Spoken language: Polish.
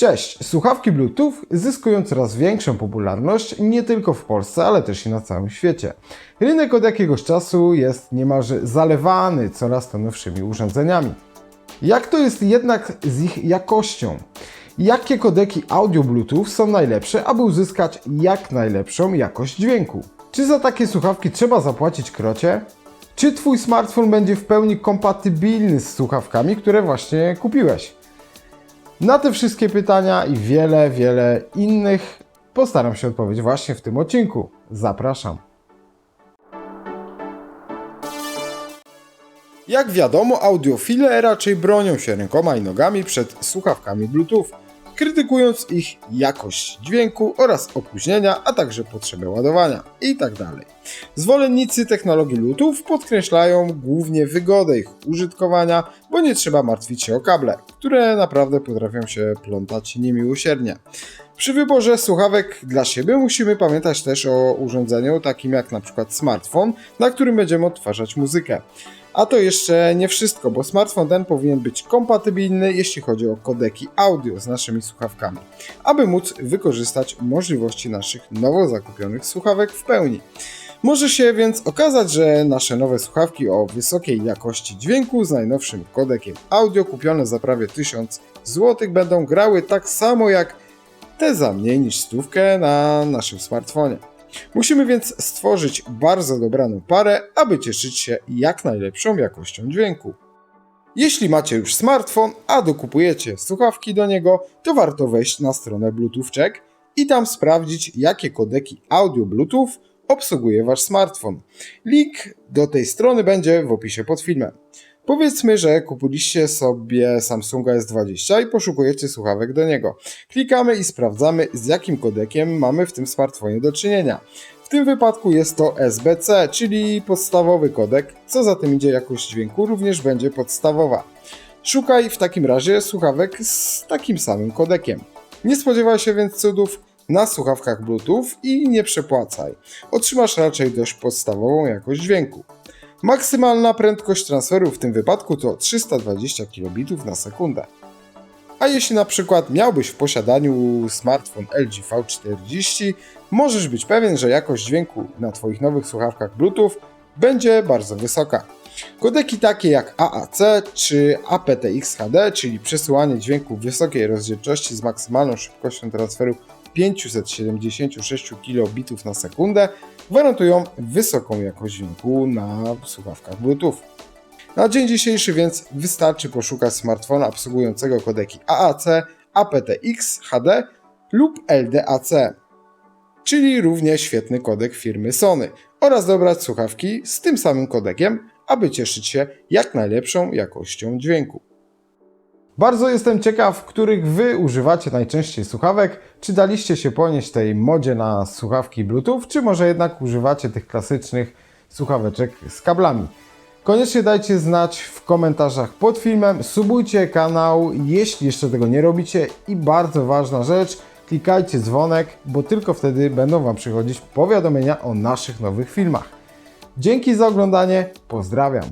Cześć! Słuchawki Bluetooth zyskują coraz większą popularność nie tylko w Polsce, ale też i na całym świecie. Rynek od jakiegoś czasu jest niemalże zalewany coraz to nowszymi urządzeniami. Jak to jest jednak z ich jakością? Jakie kodeki audio Bluetooth są najlepsze, aby uzyskać jak najlepszą jakość dźwięku? Czy za takie słuchawki trzeba zapłacić krocie? Czy Twój smartfon będzie w pełni kompatybilny z słuchawkami, które właśnie kupiłeś? Na te wszystkie pytania i wiele, wiele innych postaram się odpowiedzieć właśnie w tym odcinku. Zapraszam. Jak wiadomo, audiofile raczej bronią się rękoma i nogami przed słuchawkami Bluetooth, krytykując ich jakość dźwięku oraz opóźnienia, a także potrzebę ładowania itd. Zwolennicy technologii Bluetooth podkreślają głównie wygodę ich użytkowania, nie trzeba martwić się o kable, które naprawdę potrafią się plątać niemiłosiernie. Przy wyborze słuchawek dla siebie musimy pamiętać też o urządzeniu takim jak na przykład smartfon, na którym będziemy odtwarzać muzykę. A to jeszcze nie wszystko, bo smartfon ten powinien być kompatybilny, jeśli chodzi o kodeki audio z naszymi słuchawkami, aby móc wykorzystać możliwości naszych nowo zakupionych słuchawek w pełni. Może się więc okazać, że nasze nowe słuchawki o wysokiej jakości dźwięku z najnowszym kodekiem audio kupione za prawie 1000 zł będą grały tak samo jak te za mniej niż stówkę na naszym smartfonie. Musimy więc stworzyć bardzo dobraną parę, aby cieszyć się jak najlepszą jakością dźwięku. Jeśli macie już smartfon, a dokupujecie słuchawki do niego, to warto wejść na stronę Bluetooth Check i tam sprawdzić, jakie kodeki audio Bluetooth obsługuje wasz smartfon. Link do tej strony będzie w opisie pod filmem. Powiedzmy, że kupiliście sobie Samsunga S20 i poszukujecie słuchawek do niego. Klikamy i sprawdzamy, z jakim kodekiem mamy w tym smartfonie do czynienia. W tym wypadku jest to SBC, czyli podstawowy kodek, co za tym idzie jakość dźwięku również będzie podstawowa. Szukaj w takim razie słuchawek z takim samym kodekiem. Nie spodziewaj się więc cudów na słuchawkach Bluetooth i nie przepłacaj. Otrzymasz raczej dość podstawową jakość dźwięku. Maksymalna prędkość transferu w tym wypadku to 320 kbit na sekundę. A jeśli na przykład miałbyś w posiadaniu smartfon LG V40, możesz być pewien, że jakość dźwięku na Twoich nowych słuchawkach Bluetooth będzie bardzo wysoka. Kodeki takie jak AAC czy aptX HD, czyli przesyłanie dźwięku w wysokiej rozdzielczości z maksymalną szybkością transferu 576 kbit na sekundę, gwarantują wysoką jakość dźwięku na słuchawkach Bluetooth. Na dzień dzisiejszy więc wystarczy poszukać smartfona obsługującego kodeki AAC, aptX HD lub LDAC, czyli równie świetny kodek firmy Sony, oraz dobrać słuchawki z tym samym kodekiem, aby cieszyć się jak najlepszą jakością dźwięku. Bardzo jestem ciekaw, których Wy używacie najczęściej słuchawek. Czy daliście się ponieść tej modzie na słuchawki Bluetooth, czy może jednak używacie tych klasycznych słuchaweczek z kablami? Koniecznie dajcie znać w komentarzach pod filmem, subujcie kanał, jeśli jeszcze tego nie robicie i bardzo ważna rzecz, klikajcie dzwonek, bo tylko wtedy będą Wam przychodzić powiadomienia o naszych nowych filmach. Dzięki za oglądanie, pozdrawiam.